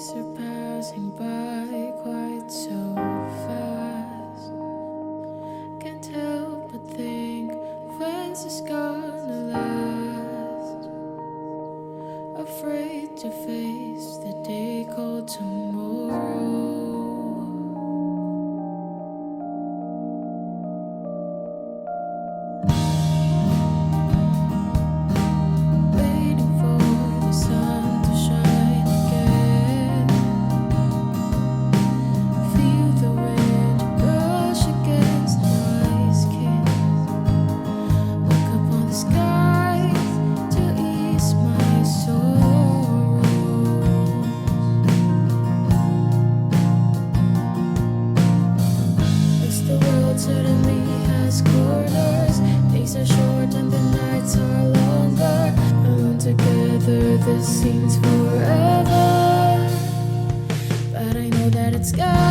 surpassing are passing by quite so this seems forever, but I know that it's gone.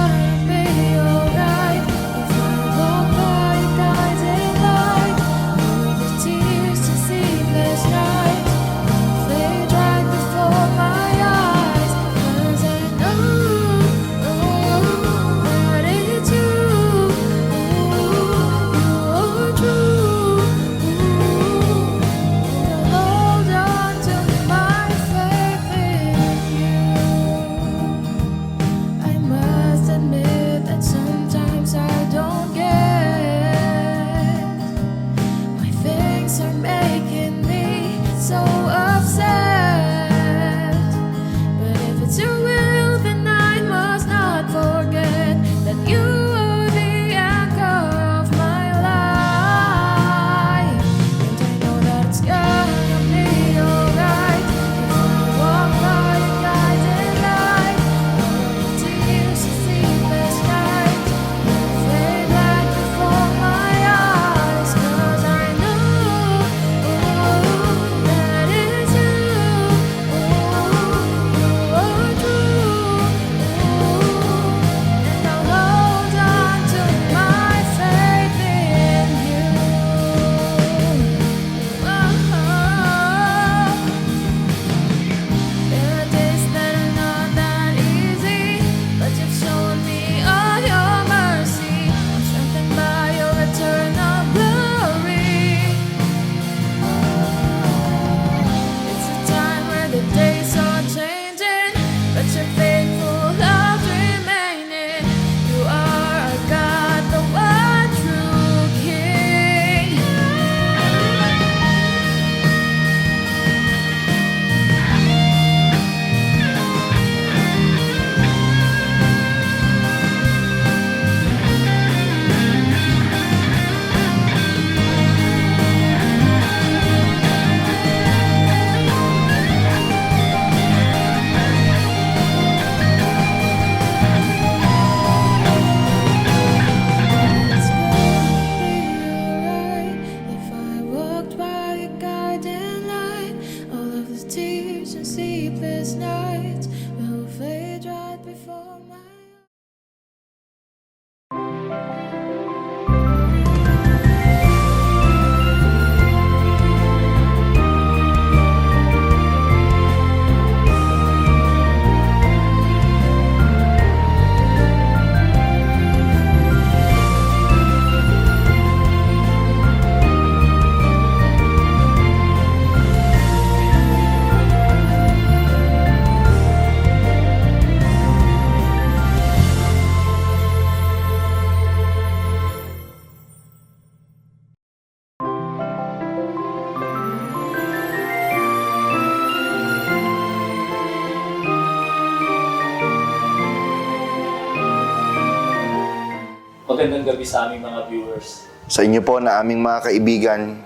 magandang gabi sa aming mga viewers. Sa inyo po na aming mga kaibigan,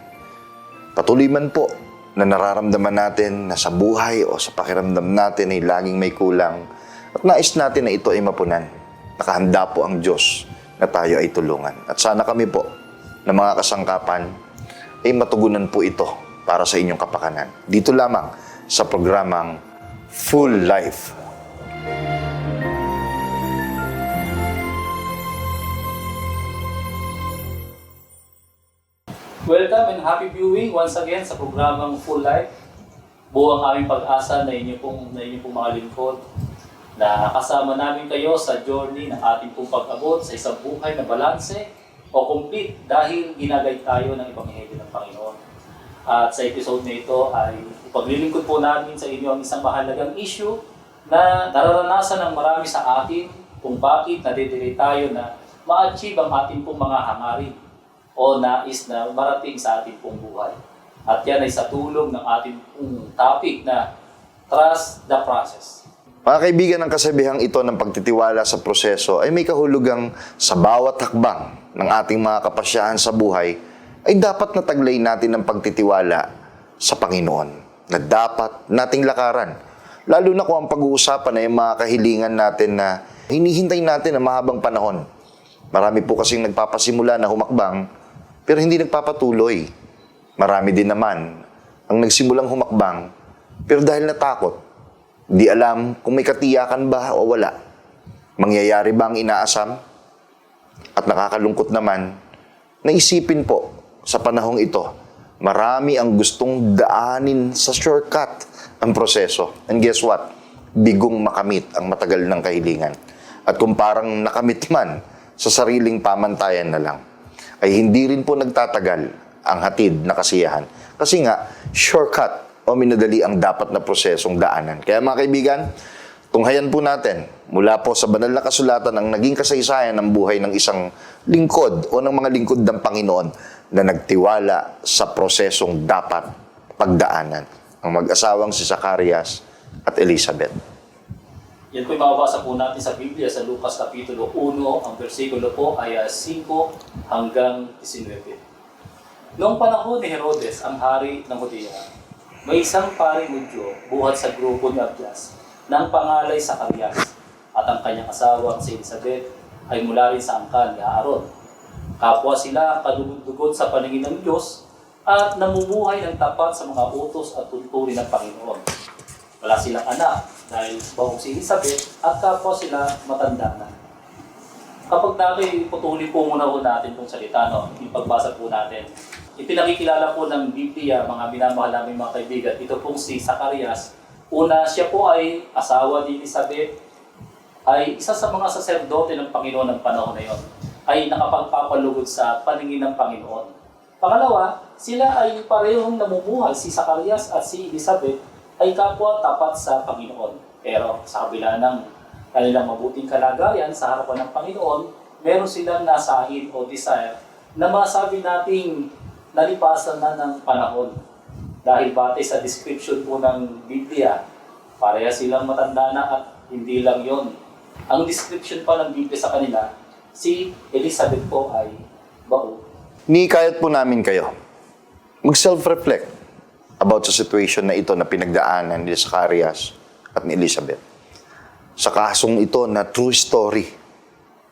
patuloy man po na nararamdaman natin na sa buhay o sa pakiramdam natin ay laging may kulang at nais natin na ito ay mapunan. Nakahanda po ang Diyos na tayo ay tulungan. At sana kami po na mga kasangkapan ay matugunan po ito para sa inyong kapakanan. Dito lamang sa programang Full Life Welcome and happy viewing once again sa programang Full Life. Buo ang aming pag-asa na inyo pong, na inyo pong mga lingkod na kasama namin kayo sa journey ng ating pong pag-abot sa isang buhay na balanse o complete dahil ginagay tayo ng Ebanghelyo ng Panginoon. At sa episode na ito ay ipaglilingkod po namin sa inyo ang isang mahalagang issue na nararanasan ng marami sa atin kung bakit nadidiri tayo na ma-achieve ang ating pong mga hangarin o nais na marating sa ating pong buhay. At yan ay sa tulong ng ating pong topic na Trust the Process. Mga kaibigan, ang kasabihang ito ng pagtitiwala sa proseso ay may kahulugang sa bawat hakbang ng ating mga kapasyahan sa buhay ay dapat nataglay natin ang pagtitiwala sa Panginoon na dapat nating lakaran. Lalo na kung ang pag-uusapan ay mga kahilingan natin na hinihintay natin ang mahabang panahon. Marami po kasing nagpapasimula na humakbang pero hindi nagpapatuloy. Marami din naman ang nagsimulang humakbang pero dahil natakot Di alam kung may katiyakan ba o wala. Mangyayari ba ang inaasam? At nakakalungkot naman, naisipin po sa panahong ito, marami ang gustong daanin sa shortcut ang proseso. And guess what? Bigong makamit ang matagal ng kahilingan. At kung parang nakamit man sa sariling pamantayan na lang, ay hindi rin po nagtatagal ang hatid na kasiyahan. Kasi nga, shortcut o minadali ang dapat na prosesong daanan. Kaya mga kaibigan, tunghayan po natin mula po sa banal na kasulatan ang naging kasaysayan ng buhay ng isang lingkod o ng mga lingkod ng Panginoon na nagtiwala sa prosesong dapat pagdaanan. Ang mag-asawang si Zacarias at Elizabeth. Yan po mababasa po natin sa Biblia sa Lucas Kapitulo 1, ang versikulo po ay ah, 5 hanggang 19. Noong panahon ni Herodes, ang hari ng Judea, may isang pari Mudyo buhat sa grupo ni Abias ng pangalay sa Karyas at ang kanyang asawa si Elizabeth ay mula rin sa angkan ni Aaron. Kapwa sila kadugod-dugod sa paningin ng Diyos at namumuhay ng tapat sa mga utos at tuntunin ng Panginoon. Wala silang anak dahil bahong si Elizabeth at kapwa sila matanda na. Kapag dati, putuli po muna po natin itong salita, no? yung pagbasa po natin. Ipinakikilala po ng Biblia, mga minamahal namin mga kaibigan, ito pong si Zacarias. Una, siya po ay asawa ni Elizabeth, ay isa sa mga saserdote ng Panginoon ng panahon na yon, ay nakapagpapalugod sa paningin ng Panginoon. Pangalawa, sila ay parehong namumuhay, si Zacarias at si Elizabeth ay kapwa tapat sa Panginoon. Pero sa kabila ng kanilang mabuting kalagayan sa harapan ng Panginoon, meron silang nasahin o desire na masabi nating nalipasan na ng panahon. Dahil batay sa description po ng Biblia, pareha silang matanda na at hindi lang yon. Ang description pa ng Biblia sa kanila, si Elizabeth po ay bao. Nikayat po namin kayo. Mag-self-reflect about sa situation na ito na pinagdaanan ni Zacarias at ni Elizabeth. Sa kasong ito na true story,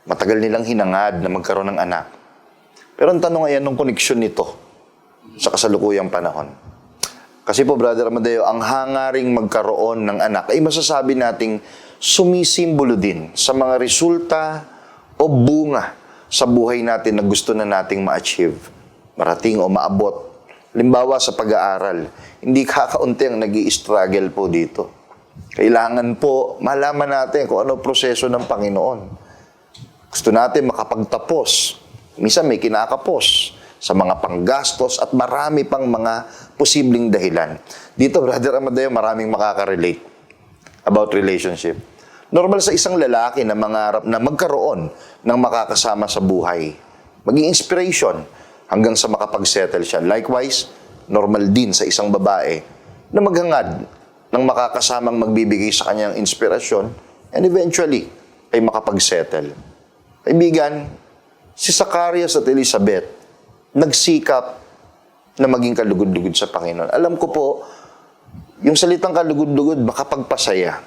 matagal nilang hinangad na magkaroon ng anak. Pero ang tanong ay anong koneksyon nito sa kasalukuyang panahon? Kasi po, Brother Amadeo, ang hangaring magkaroon ng anak ay masasabi nating sumisimbolo din sa mga resulta o bunga sa buhay natin na gusto na nating ma-achieve, marating o maabot. Limbawa sa pag-aaral, hindi kakaunti ang nag struggle po dito. Kailangan po malaman natin kung ano proseso ng Panginoon. Gusto natin makapagtapos. Minsan may kinakapos sa mga panggastos at marami pang mga posibleng dahilan. Dito, Brother Amadeo, maraming makaka-relate about relationship. Normal sa isang lalaki na mangarap na magkaroon ng makakasama sa buhay. Maging inspiration hanggang sa makapag-settle siya. Likewise, normal din sa isang babae na maghangad ng makakasamang magbibigay sa kanyang inspirasyon and eventually ay makapag-settle. Kaibigan, si Zacarias at Elizabeth nagsikap na maging kalugod-lugod sa Panginoon. Alam ko po, yung salitang kalugod-lugod, makapagpasaya.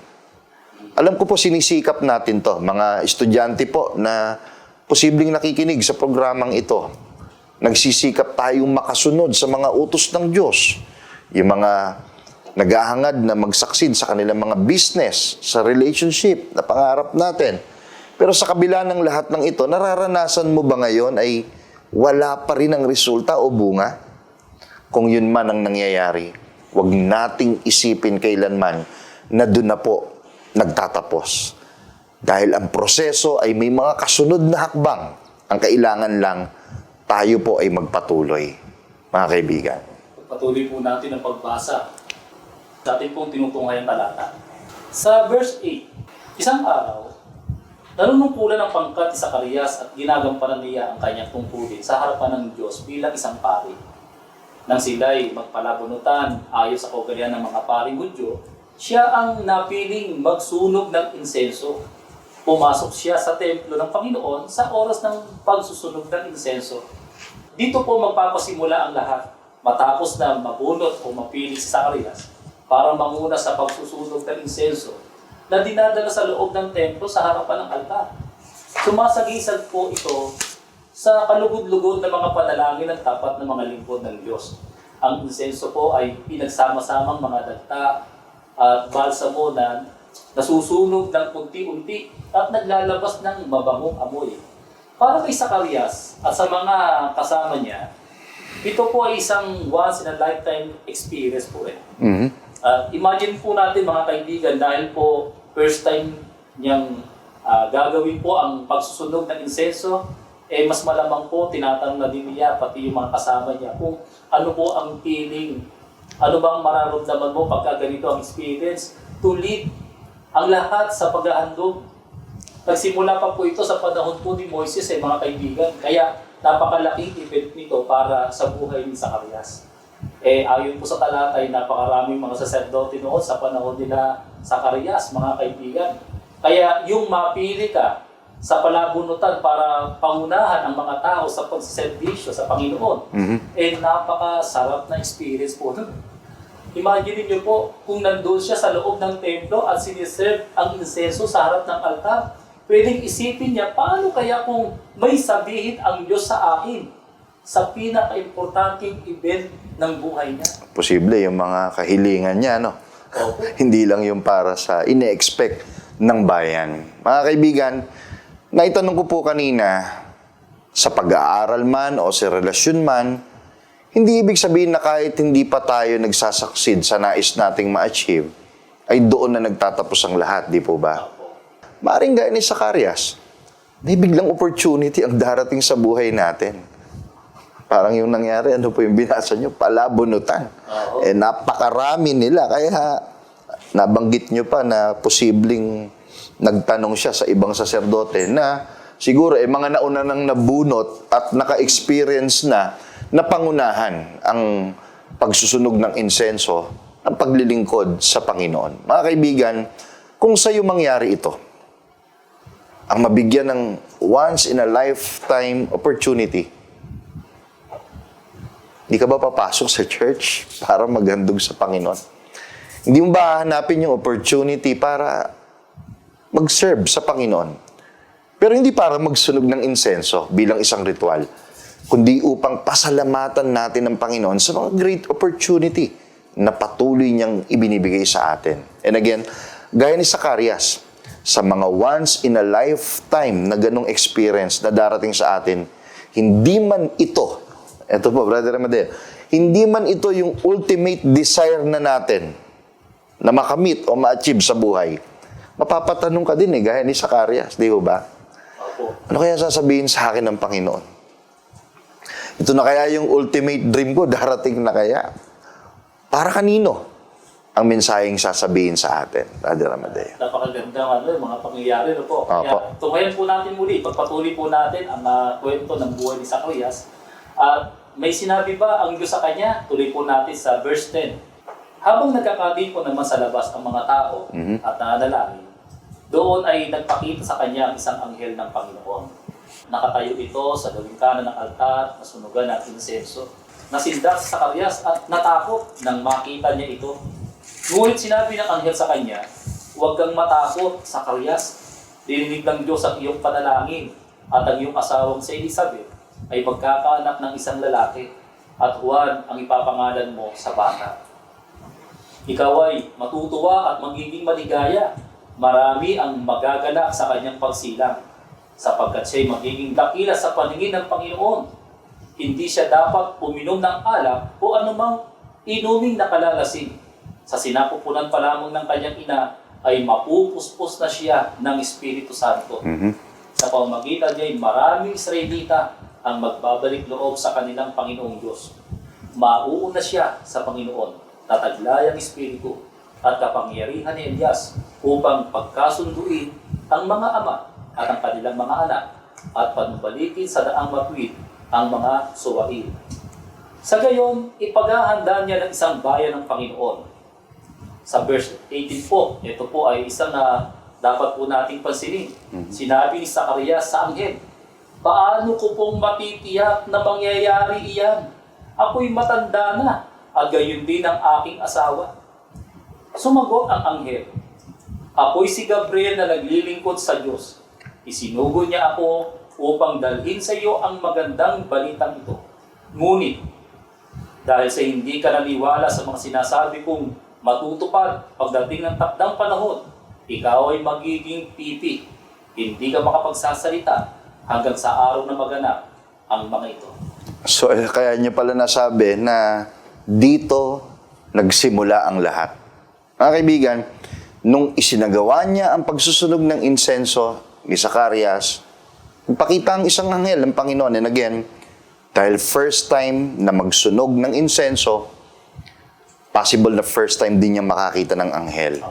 Alam ko po sinisikap natin to, mga estudyante po na posibleng nakikinig sa programang ito. Nagsisikap tayong makasunod sa mga utos ng Diyos. Yung mga naghahangad na magsaksid sa kanilang mga business, sa relationship na pangarap natin. Pero sa kabila ng lahat ng ito, nararanasan mo ba ngayon ay wala pa rin ang resulta o bunga? Kung yun man ang nangyayari, huwag nating isipin kailanman na doon na po nagtatapos. Dahil ang proseso ay may mga kasunod na hakbang. Ang kailangan lang, tayo po ay magpatuloy, mga kaibigan. Patuloy po natin ang pagbasa sa ating pong tinutunghayan talata. Sa verse 8, isang araw, nanunungkulan ang pangkat ni Zacarias at ginagampanan niya ang kanyang tungkulin sa harapan ng Diyos bilang isang pari. Nang sila'y magpalabunutan ayon sa kaugalian ng mga paring Hudyo, siya ang napiling magsunog ng insenso. Pumasok siya sa templo ng Panginoon sa oras ng pagsusunog ng insenso. Dito po magpapasimula ang lahat matapos na mabunot o mapili si Zacarias para manguna sa pagsusunog ng insenso na dinadala sa loob ng templo sa harapan ng altar. Sumasagisag po ito sa kalugod-lugod ng mga panalangin ng tapat ng mga lingkod ng Diyos. Ang insenso po ay pinagsama-samang mga dagta at balsamo na nasusunog ng unti-unti at naglalabas ng mabangong amoy. Para kay Zacarias at sa mga kasama niya, ito po ay isang once in a lifetime experience po eh. Mhm. At imagine po natin mga kaibigan dahil po first time niyang ah, gagawin po ang pagsusunog ng insenso, eh mas malamang po tinatanong na din niya pati yung mga kasama niya kung ano po ang feeling, ano bang mararamdaman mo pagka ganito ang experience to lead ang lahat sa paghahandog. Nagsimula pa po ito sa panahon po ni Moises eh mga kaibigan, kaya napakalaking event nito para sa buhay ni Zacarias. Eh, ayon po sa talata ay napakaraming mga saserdote noon sa panahon nila Zacarias, mga kaibigan. Kaya yung mapili ka sa palabunutan para pangunahan ang mga tao sa pagsiservisyo sa Panginoon, Mhm. eh napakasarap na experience po nun. Imagine niyo po kung nandun siya sa loob ng templo at siniserve ang insenso sa harap ng altar. Pwedeng isipin niya, paano kaya kung may sabihin ang Diyos sa akin sa pinaka-importanting event ng buhay niya? Posible yung mga kahilingan niya, no? Opo. Hindi lang yung para sa ine-expect ng bayan. Mga kaibigan, naitanong ko po kanina, sa pag-aaral man o sa relasyon man, hindi ibig sabihin na kahit hindi pa tayo nagsasaksid sa nais nating ma-achieve, ay doon na nagtatapos ang lahat, di po ba? Maring gaya ni Zacarias, may biglang opportunity ang darating sa buhay natin. Parang yung nangyari, ano po yung binasa nyo? Palabunutan. Oo. Eh, napakarami nila. Kaya nabanggit nyo pa na posibleng nagtanong siya sa ibang saserdote na siguro eh, mga nauna nang nabunot at naka-experience na na pangunahan ang pagsusunog ng insenso ng paglilingkod sa Panginoon. Mga kaibigan, kung sa'yo mangyari ito, ang mabigyan ng once in a lifetime opportunity, hindi ka ba papasok sa church para maghandog sa Panginoon? Hindi mo ba hanapin yung opportunity para mag-serve sa Panginoon? Pero hindi para magsunog ng insenso bilang isang ritual, kundi upang pasalamatan natin ng Panginoon sa mga great opportunity na patuloy niyang ibinibigay sa atin. And again, gaya ni Zacarias, sa mga once in a lifetime na ganong experience na darating sa atin, hindi man ito, eto po, Brother Amadeo, hindi man ito yung ultimate desire na natin na makamit o ma-achieve sa buhay, mapapatanong ka din eh, gaya ni Zacarias, di ba? Ano kaya sasabihin sa akin ng Panginoon? Ito na kaya yung ultimate dream ko, darating na kaya? Para kanino ang mensaheng sasabihin sa atin, Brother Amadeo? Napakagandang ano, mga pangyayari no po. Opo. Kaya tunghayan po natin muli, pagpatuloy po natin ang ah, kwento ng buhay ni Zacarias. At may sinabi ba ang Diyos sa kanya? Tuloy po natin sa verse 10. Habang nagkakadi po naman sa labas ang mga tao Mhm. at nananalangin, doon ay nagpakita sa kanya ang isang anghel ng Panginoon. Nakatayo ito sa gawing kanan ng altar, nasunugan ng insenso. Nasindak si Zacarias at natakot nang makita niya ito. Ngunit sinabi ng anghel sa kanya, Huwag kang matakot, Zacarias. Dininig ng Diyos ang iyong panalangin at ang iyong asawang si Elizabeth ay magkakaanak ng isang lalaki at Juan ang ipapangalan mo sa bata. Ikaw ay matutuwa at magiging maligaya. Marami ang magaganap sa kanyang pagsilang sapagkat siya'y magiging dakila sa paningin ng Panginoon. Hindi siya dapat uminom ng alak o anumang inuming nakalalasing. Sa sinapupunan pa lamang ng kanyang ina ay mapupuspos na siya ng Espiritu Santo. Mhm. Sa pamamagitan niya ay maraming Israelita ang magbabalik loob sa kanilang Panginoong Diyos. Mauuna siya sa Panginoon, tataglay ang Espiritu at kapangyarihan ni Elias upang pagkasunduin ang mga ama at ang kanilang mga anak at panubalikin sa daang matuwid ang mga suwail. Sa gayon, ipaghahanda niya ng isang bayan ng Panginoon. Sa verse 18 po, ito po ay isang na dapat po nating pansinin. Sinabi ni Zacarias sa anghel, Paano ko pong matitiyak na mangyayari iyan? Ako'y matanda na, at gayon din ang aking asawa. Sumagot ang anghel, Ako'y si Gabriel na naglilingkod sa Diyos. Isinugo niya ako upang dalhin sa iyo ang magandang balitang ito. Ngunit, dahil sa hindi ka naniwala sa mga sinasabi kong matutupad pagdating ng takdang panahon, ikaw ay magiging pipi. Hindi ka makapagsasalita hanggang sa araw na maganap ang mga ito. So, eh, kaya niya pala nasabi na dito nagsimula ang lahat. Mga kaibigan, nung isinagawa niya ang pagsusunog ng insenso ni Zacarias, ipakita ang isang anghel ng Panginoon. And again, dahil first time na magsunog ng insenso, possible na first time din niya makakita ng anghel.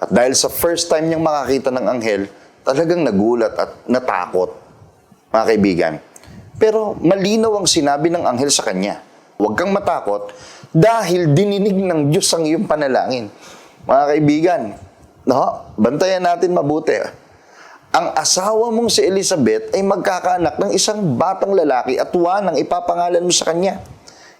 At dahil sa first time niyang makakita ng anghel, talagang nagulat at natakot, mga kaibigan. Pero malinaw ang sinabi ng anghel sa kanya. Huwag kang matakot dahil dininig ng Diyos ang iyong panalangin. Mga kaibigan, no? bantayan natin mabuti. Ang asawa mong si Elizabeth ay magkakaanak ng isang batang lalaki at wanang ipapangalan mo sa kanya.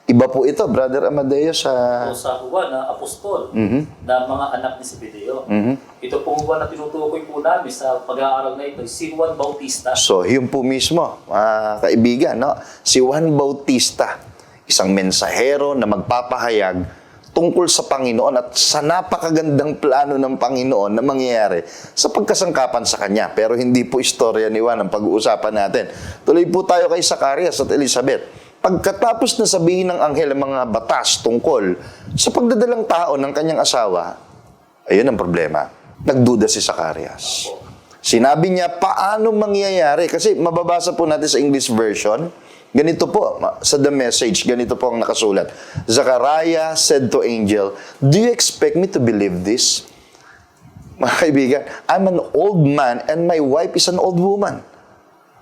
Iba po ito, Brother Amadeo, sa... O sa Juan na apostol Mhm. na mga anak ni Zebedeo. Mhm. Ito pong Juan na tinutukoy po namin sa pag-aaral na ito, si Juan Bautista. So, yun po mismo, mga kaibigan, no? si Juan Bautista, isang mensahero na magpapahayag tungkol sa Panginoon at sa napakagandang plano ng Panginoon na mangyayari sa pagkasangkapan sa Kanya. Pero hindi po istorya ni Juan ang pag-uusapan natin. Tuloy po tayo kay Zacarias at Elizabeth. Pagkatapos na sabihin ng anghel ang mga batas tungkol sa pagdadalang tao ng kanyang asawa, ayun ang problema. Nagduda si Zacarias. Sinabi niya, paano mangyayari? Kasi mababasa po natin sa English version, ganito po, sa the message, ganito po ang nakasulat. Zachariah said to angel, Do you expect me to believe this? Mga kaibigan, I'm an old man and my wife is an old woman.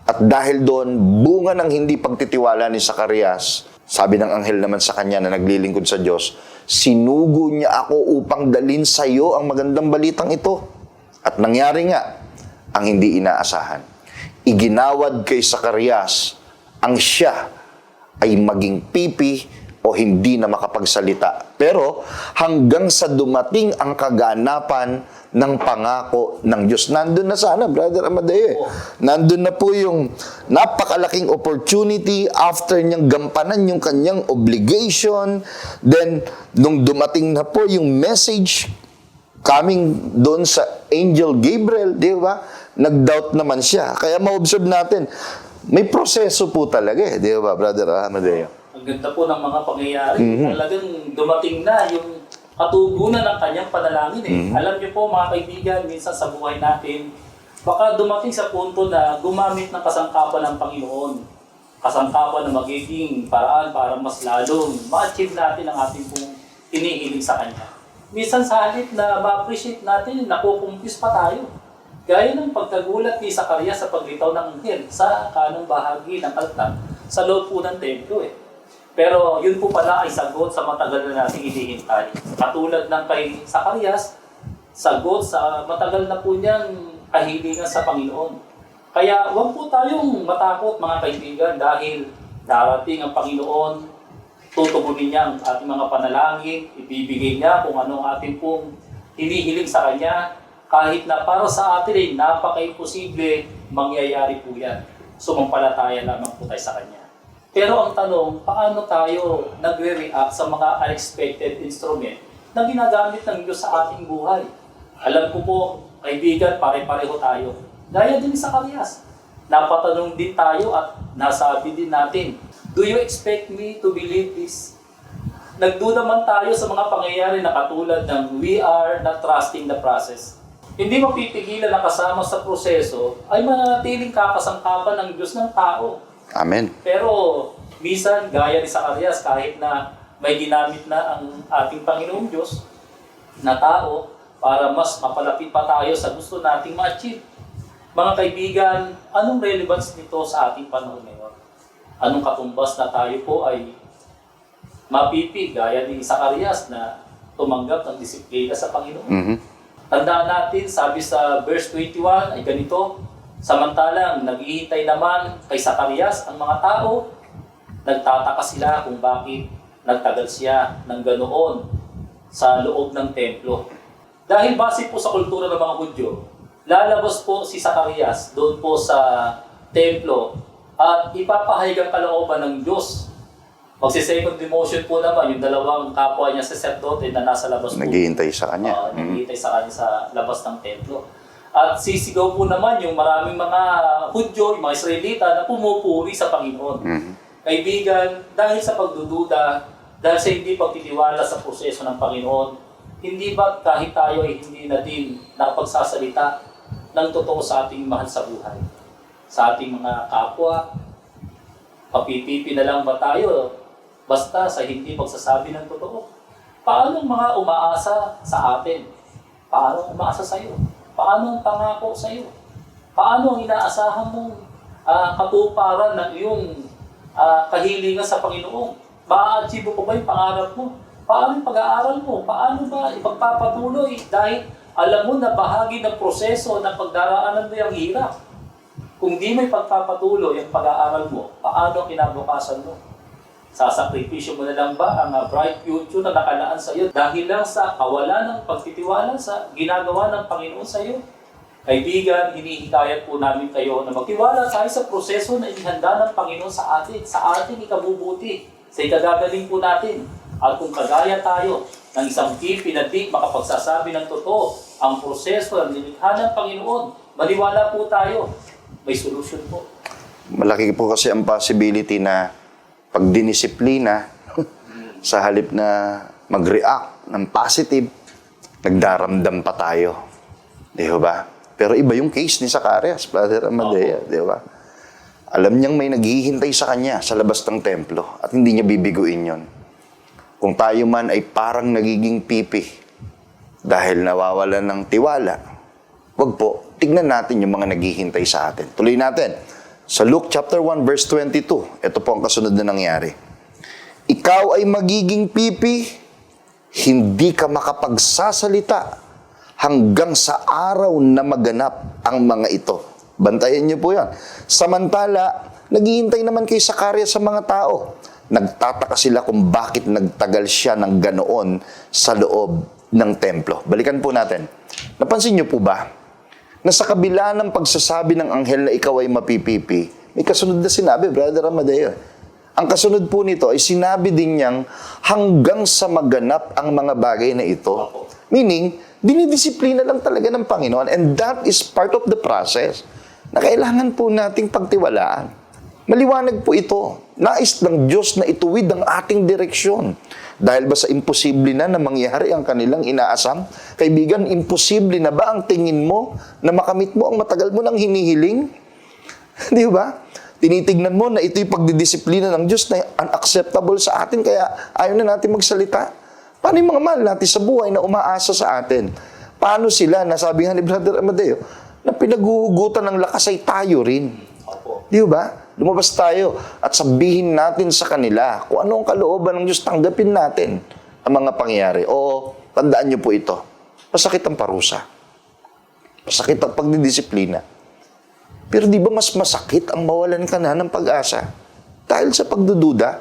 At dahil doon, bunga ng hindi pagtitiwala ni Zacarias, sabi ng anghel naman sa kanya na naglilingkod sa Diyos, sinugo niya ako upang dalin sa iyo ang magandang balitang ito. At nangyari nga, ang hindi inaasahan. Iginawad kay Zacarias ang siya ay maging pipi o hindi na makapagsalita. Pero hanggang sa dumating ang kaganapan ng pangako ng Diyos. Nandun na sana, Brother Amadeo. eh. Nandun na po yung napakalaking opportunity after niyang gampanan yung kanyang obligation. Then, nung dumating na po yung message coming doon sa Angel Gabriel, di ba? Nag-doubt naman siya. Kaya ma-observe natin, may proseso po talaga eh, di ba, Brother Amadeo? Ang ganda po ng mga pangyayari. Talagang dumating na yung katugunan ng kanyang panalangin eh. Alam niyo po mga kaibigan, minsan sa buhay natin, baka dumating sa punto na gumamit ng kasangkapan ng Panginoon. Kasangkapan na magiging paraan para mas lalong ma-achieve natin ang ating pong hinihiling sa Kanya. Minsan sa halip na ma-appreciate natin, nakukumpis pa tayo. Gaya ng pagkagulat ni Zacarias sa paglitaw ng anghel sa kanang bahagi ng altar sa loob po ng templo eh. Pero yun po pala ay sagot sa matagal na nating hinihintay. Katulad ng kay Zacarias, sagot sa matagal na po niyang kahilingan sa Panginoon. Kaya huwag po tayong matakot mga kaibigan dahil darating ang Panginoon, tutugunin niya ang ating mga panalangin, ibibigay niya kung ano ang ating pong hinihiling sa Kanya, kahit na para sa atin ay napaka-imposible, mangyayari po yan. Sumampalataya lamang po tayo sa Kanya. Pero ang tanong, paano tayo nagre-react sa mga unexpected instrument na ginagamit ng Diyos sa ating buhay? Alam ko po, kaibigan, pare-pareho tayo. Gaya din sa Karias. Napatanong din tayo at nasabi din natin, Do you expect me to believe this? Nagduda man tayo sa mga pangyayari na katulad ng we are not trusting the process. hindi mapipigilan na kasama sa proseso ay mananatiling kakasangkapan ng Diyos ng tao. Amen. Pero minsan, gaya ni Zacarias, kahit na may ginamit na ang ating Panginoong Diyos na tao para mas mapalapit pa tayo sa gusto nating ma-achieve. Mga kaibigan, anong relevance nito sa ating panahon ngayon? Anong katumbas na tayo po ay mapipi gaya ni Zacarias na tumanggap ng disiplina sa Panginoon? Mhm. Tandaan natin, sabi sa verse 21 ay ganito, Samantalang naghihintay naman kay Zacarias ang mga tao, nagtataka sila kung bakit nagtagal siya ng ganoon sa loob ng templo. Dahil base po sa kultura ng mga Hudyo, lalabas po si Zacarias doon po sa templo at ipapahayag ang kalooban ng Diyos. Magsi-second demotion po naman yung dalawang kapwa niya sa sacerdote na nasa labas po. Naghihintay sa kanya. Mhm. naghihintay sa kanya sa labas ng templo. At sisigaw po naman yung maraming mga Hudyo, yung mga Israelita na pumupuri sa Panginoon. Mhm. Kaibigan, dahil sa pagdududa, dahil sa hindi pagtitiwala sa proseso ng Panginoon, hindi ba kahit tayo ay hindi natin nakapagsasalita ng totoo sa ating mahal sa buhay? Sa ating mga kapwa, papipipi na lang ba tayo basta sa hindi pagsasabi ng totoo? Paano mga umaasa sa atin? Paano umaasa sa iyo? Paano ang pangako sa iyo? Paano ang inaasahan mong ah, katuparan ng iyong ah, kahilingan sa Panginoon? Ma-achieve pa ba yung pangarap mo? Paano yung pag-aaral mo? Paano ba ipagpapatuloy? Dahil alam mo na bahagi ng proseso ng pagdaraanan mo yung hirap. Kung di mo ipagpapatuloy ang pag-aaral mo, paano kinabukasan mo? Sasakripisyo mo na lang ba ang uh, bright future na nakalaan sa iyo dahil lang sa kawalan ng pagtitiwala sa ginagawa ng Panginoon sa iyo? Kaibigan, hinihikayat po namin kayo na magtiwala tayo sa proseso na inihanda ng Panginoon sa atin, sa ating ikabubuti, sa ikagagaling po natin. At kung kagaya tayo ng isang pipi na di makapagsasabi ng totoo, ang proseso ng nilikha ng Panginoon, maniwala po tayo, may solusyon po. Malaki po kasi ang possibility na pag dinisiplina, sa halip na mag-react ng positive, nagdaramdam pa tayo. Di ba? Pero iba yung case ni Zacarias, Brother Amadea, di ba? Alam niyang may naghihintay sa kanya sa labas ng templo at hindi niya bibiguin yon. Kung tayo man ay parang nagiging pipi dahil nawawalan ng tiwala, wag po, tignan natin yung mga naghihintay sa atin. Tuloy natin. Sa Luke chapter 1 verse 22, ito po ang kasunod na nangyari. Ikaw ay magiging pipi, hindi ka makapagsasalita hanggang sa araw na maganap ang mga ito. Bantayan niyo po yan. Samantala, naghihintay naman kay Sakaria sa mga tao. Nagtataka sila kung bakit nagtagal siya ng ganoon sa loob ng templo. Balikan po natin. Napansin niyo po ba na sa kabila ng pagsasabi ng anghel na ikaw ay mapipipi, may kasunod na sinabi, Brother Amadeo. Ang kasunod po nito ay sinabi din niyang hanggang sa maganap ang mga bagay na ito. Meaning, dinidisiplina lang talaga ng Panginoon and that is part of the process na kailangan po nating pagtiwalaan. Maliwanag po ito. Nais ng Diyos na ituwid ang ating direksyon. Dahil ba sa imposible na na mangyari ang kanilang inaasam? Kaibigan, imposible na ba ang tingin mo na makamit mo ang matagal mo nang hinihiling? Di ba? Tinitignan mo na ito'y pagdidisiplina ng Diyos na unacceptable sa atin kaya ayaw na natin magsalita. Paano yung mga mahal natin sa buhay na umaasa sa atin? Paano sila, nasabi nga ni Brother Amadeo, na pinaguhugutan ng lakas ay tayo rin. Di ba? Lumabas tayo at sabihin natin sa kanila kung ano ang kalooban ng Diyos, tanggapin natin ang mga pangyayari. O, tandaan niyo po ito, masakit ang parusa. Masakit ang pagdidisiplina. Pero di ba mas masakit ang mawalan ka na ng pag-asa? Dahil sa pagdududa,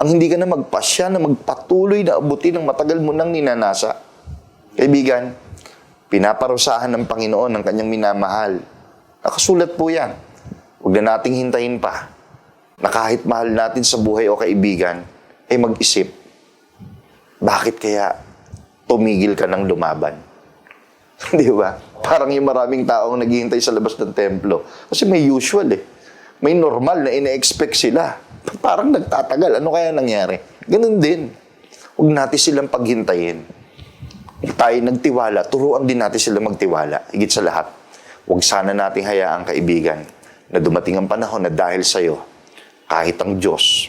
ang hindi ka na magpasya na magpatuloy na abutin ng matagal mo nang ninanasa. Kaibigan, pinaparusahan ng Panginoon ang kanyang minamahal. Nakasulat po yan. Huwag na nating hintayin pa na kahit mahal natin sa buhay o kaibigan, ay mag-isip, bakit kaya tumigil ka ng lumaban? Di ba? Parang yung maraming taong naghihintay sa labas ng templo. Kasi may usual eh. May normal na ine-expect sila. Parang nagtatagal. Ano kaya nangyari? Ganun din. Huwag natin silang paghintayin. tayo nagtiwala, turuan din natin sila magtiwala. Higit sa lahat, huwag sana nating hayaan kaibigan na dumating ang panahon na dahil sa'yo, kahit ang Diyos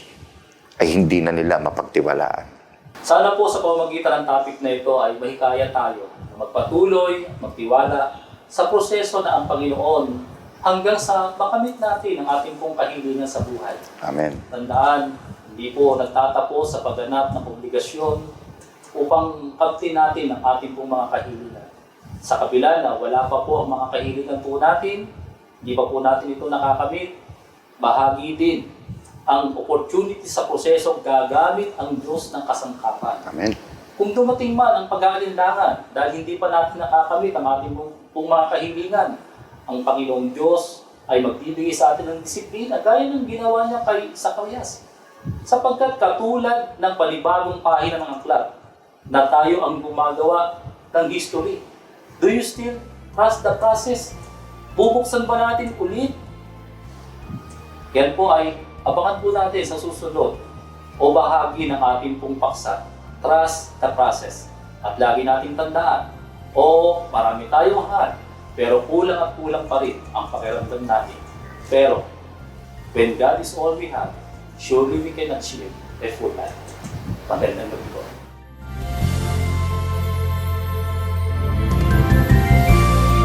ay hindi na nila mapagtiwalaan. Sana po sa pamamagitan ng topic na ito ay mahikaya tayo na magpatuloy, magtiwala sa proseso na ang Panginoon hanggang sa makamit natin ang ating pong kahilingan sa buhay. Amen. Tandaan, hindi po nagtatapos sa pagganap ng obligasyon upang kamtin natin ang ating pong mga kahilingan. Sa kabila na wala pa po ang mga kahilingan po natin, hindi pa po natin ito nakakamit, bahagi din ang opportunity sa proseso gagamit ang Diyos ng kasangkapan. Amen. Kung dumating man ang pag-aalinlangan dahil hindi pa natin nakakamit ang ating pong, mga kahilingan, ang Panginoong Diyos ay magbibigay sa atin ng disiplina gaya ng ginawa niya kay Sakarias. Sapagkat katulad ng panibagong pahina ng aklat na tayo ang gumagawa ng history. Do you still trust the process? Bubuksan ba natin ulit? Yan po ay abangan po natin sa susunod o bahagi ng ating pong paksa. Trust the process. At lagi nating tandaan, o marami tayong mahal, pero kulang at kulang pa rin ang pakiramdam natin. Pero, when God is all we have, surely we can achieve a full life. Magandang gabi po.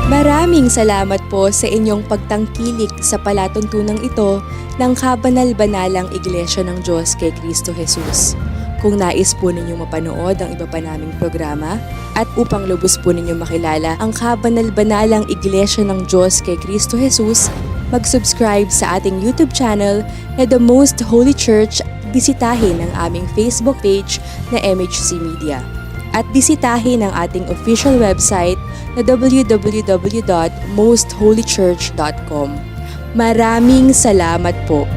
Maraming salamat po sa inyong pagtangkilik sa palatuntunang ito ng kabanal-banalang Iglesia ng Diyos kay Kristo Jesus. Kung nais po ninyong mapanood ang iba pa naming programa at upang lubos po ninyong makilala ang kabanal-banalang Iglesia ng Diyos kay Kristo Jesus, mag-subscribe sa ating YouTube channel na The Most Holy Church bisitahin ang aming Facebook page na MHC Media at bisitahin ang ating official website na www.mostholychurch.com. Maraming salamat po.